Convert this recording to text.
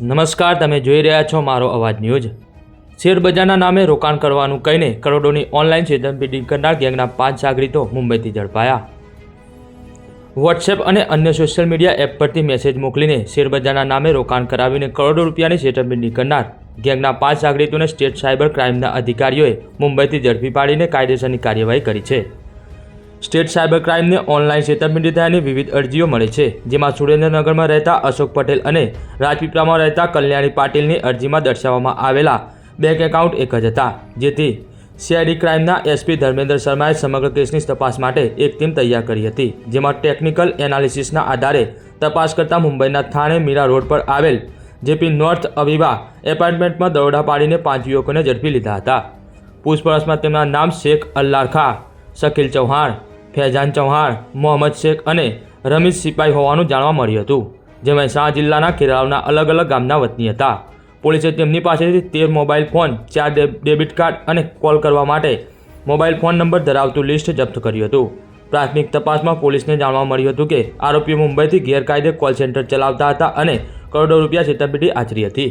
નમસ્કાર, તમે જોઈ રહ્યા છો મારો અવાજ ન્યૂઝ. શેરબજારના નામે રોકાણ કરવાનું કહીને કરોડોની ઓનલાઈન છેતરપિંડી કરનાર ગેંગના પાંચ જાગૃતો મુંબઈથી ઝડપાયા. વોટ્સએપ અને અન્ય સોશિયલ મીડિયા એપ પરથી મેસેજ મોકલીને શેરબજારના નામે રોકાણ કરાવીને કરોડો રૂપિયાની છેતરપિંડી કરનાર ગેંગના પાંચ જાગૃતોને સ્ટેટ સાયબર ક્રાઇમના અધિકારીઓએ મુંબઈથી ઝડપી પાડીને કાયદેસરની કાર્યવાહી કરી છે. સ્ટેટ સાયબર ક્રાઇમને ઓનલાઈન છેતરપિંડી થયાની વિવિધ અરજીઓ મળે છે, જેમાં સુરેન્દ્રનગરમાં રહેતા અશોક પટેલ અને રાજપીપળામાં રહેતા કલ્યાણી પાટીલની અરજીમાં દર્શાવવામાં આવેલા બેંક એકાઉન્ટ એક જ હતા. જેથી સીઆઈડી ક્રાઇમના એસપી ધર્મેન્દ્ર શર્માએ સમગ્ર કેસની તપાસ માટે એક ટીમ તૈયાર કરી હતી, જેમાં ટેકનિકલ એનાલિસિસના આધારે તપાસ કરતા મુંબઈના થાણે મીરા રોડ પર આવેલ જેપી નોર્થ અવિવા એપાર્ટમેન્ટમાં દરોડા પાડીને પાંચ યુવકોને ઝડપી લીધા હતા. પૂછપરછમાં તેમના નામ શેખ અલ્લાર ખા શકીલ ચૌહાણ ફૈઝાન ચૌહાણ, મોહમ્મદ શેખ અને રમીશ સિપાઈ હોવાનું જાણવા મળ્યું હતું જે મહેસાણા જિલ્લાના ખેરાળુના અલગ અલગ ગામના વતની હતા. પોલીસે તેમની પાસેથી તેર મોબાઈલ ફોન, ચાર ડેબિટ કાર્ડ અને કોલ કરવા માટે મોબાઈલ ફોન નંબર ધરાવતું લિસ્ટ જપ્ત કર્યું હતું. પ્રાથમિક તપાસમાં પોલીસને જાણવા મળ્યું હતું કે આરોપીઓ મુંબઈથી ગેરકાયદે કોલ સેન્ટર ચલાવતા હતા અને કરોડો રૂપિયા છેતરપિંડી આચરી હતી.